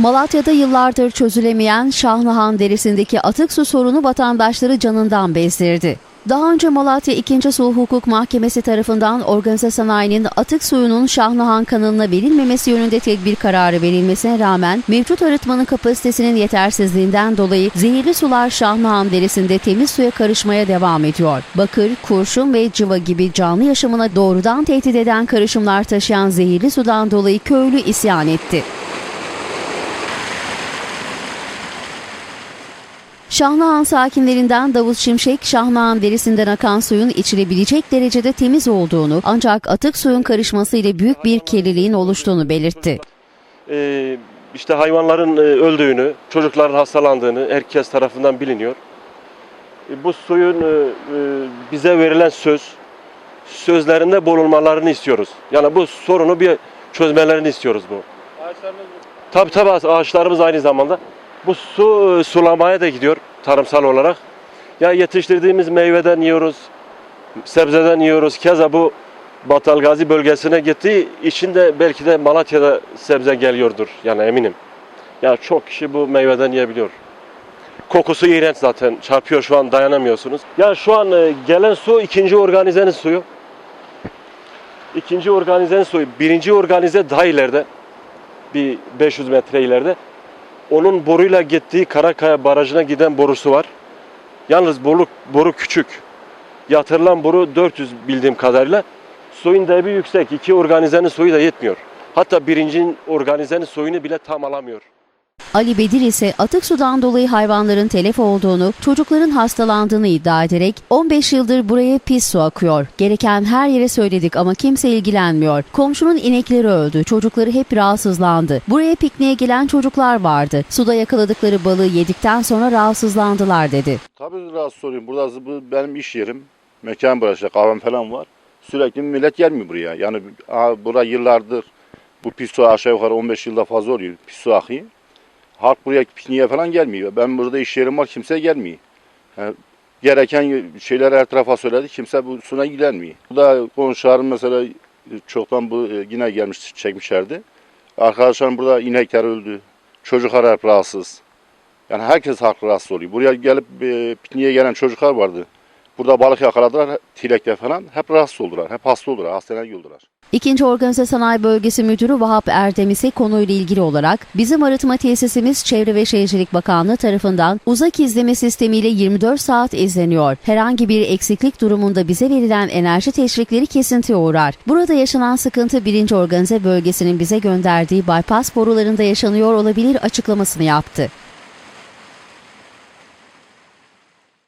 Malatya'da yıllardır çözülemeyen Şahnahan derisindeki atık su sorunu vatandaşları canından bezdirdi. Daha önce Malatya 2. Sulh Hukuk Mahkemesi tarafından organize sanayinin atık suyunun Şahnahan kanalına verilmemesi yönünde tedbir kararı verilmesine rağmen mevcut arıtmanın kapasitesinin yetersizliğinden dolayı zehirli sular Şahnahan derisinde temiz suya karışmaya devam ediyor. Bakır, kurşun ve cıva gibi canlı yaşamına doğrudan tehdit eden karışımlar taşıyan zehirli sudan dolayı köylü isyan etti. Şahnahan sakinlerinden Davut Şimşek, Şahnahan derisinden akan suyun içilebilecek derecede temiz olduğunu ancak atık suyun karışması ile büyük bir kirliliğin oluştuğunu belirtti. Ee, işte hayvanların e, öldüğünü, çocukların hastalandığını herkes tarafından biliniyor. E, Bu suyun e, bize verilen söz, sözlerinde bulunmalarını istiyoruz. Yani bu sorunu bir çözmelerini istiyoruz bu. Tabii tabii ağaçlarımız aynı zamanda. Bu su e, sulamaya da gidiyor tarımsal olarak. Ya yetiştirdiğimiz meyveden yiyoruz, sebzeden yiyoruz. Keza bu Batalgazi bölgesine gittiği için de belki de Malatya'da sebze geliyordur. Yani eminim. Ya çok kişi bu meyveden yiyebiliyor. Kokusu iğrenç zaten. Çarpıyor şu an dayanamıyorsunuz. Ya şu an e, gelen su ikinci organizenin suyu. İkinci organizenin suyu. Birinci organize daha ileride. Bir 500 metre ileride. Onun boruyla gittiği Karakaya Barajı'na giden borusu var. Yalnız boru, boru küçük. Yatırılan boru 400 bildiğim kadarıyla. Suyun debi yüksek. İki organizenin suyu da yetmiyor. Hatta birincinin organizenin suyunu bile tam alamıyor. Ali Bedir ise atık sudan dolayı hayvanların telef olduğunu, çocukların hastalandığını iddia ederek 15 yıldır buraya pis su akıyor. Gereken her yere söyledik ama kimse ilgilenmiyor. Komşunun inekleri öldü, çocukları hep rahatsızlandı. Buraya pikniğe gelen çocuklar vardı. Suda yakaladıkları balığı yedikten sonra rahatsızlandılar dedi. Tabii rahatsız oluyorum. Burası bu benim iş yerim. Mekan burası, kahvem falan var. Sürekli millet gelmiyor buraya. Yani bura yıllardır bu pis su aşağı yukarı 15 yılda fazla oluyor. Pis su akıyor. Halk buraya pikniğe falan gelmiyor. Ben burada iş yerim var kimse gelmiyor. Yani gereken şeyler her tarafa söyledi. Kimse bu suna ilgilenmiyor. Burada komşularım mesela çoktan bu e, yine gelmiş çekmişlerdi. Arkadaşlarım burada inekler öldü. Çocuklar hep rahatsız. Yani herkes haklı rahatsız oluyor. Buraya gelip e, pikniğe gelen çocuklar vardı. Burada balık yakaladılar, tilekte falan. Hep rahatsız oldular, hep hasta oldular, hastaneye oldular. İkinci Organize Sanayi Bölgesi Müdürü Vahap Erdem ise konuyla ilgili olarak bizim arıtma tesisimiz Çevre ve Şehircilik Bakanlığı tarafından uzak izleme sistemiyle 24 saat izleniyor. Herhangi bir eksiklik durumunda bize verilen enerji teşvikleri kesintiye uğrar. Burada yaşanan sıkıntı birinci Organize Bölgesi'nin bize gönderdiği bypass borularında yaşanıyor olabilir açıklamasını yaptı.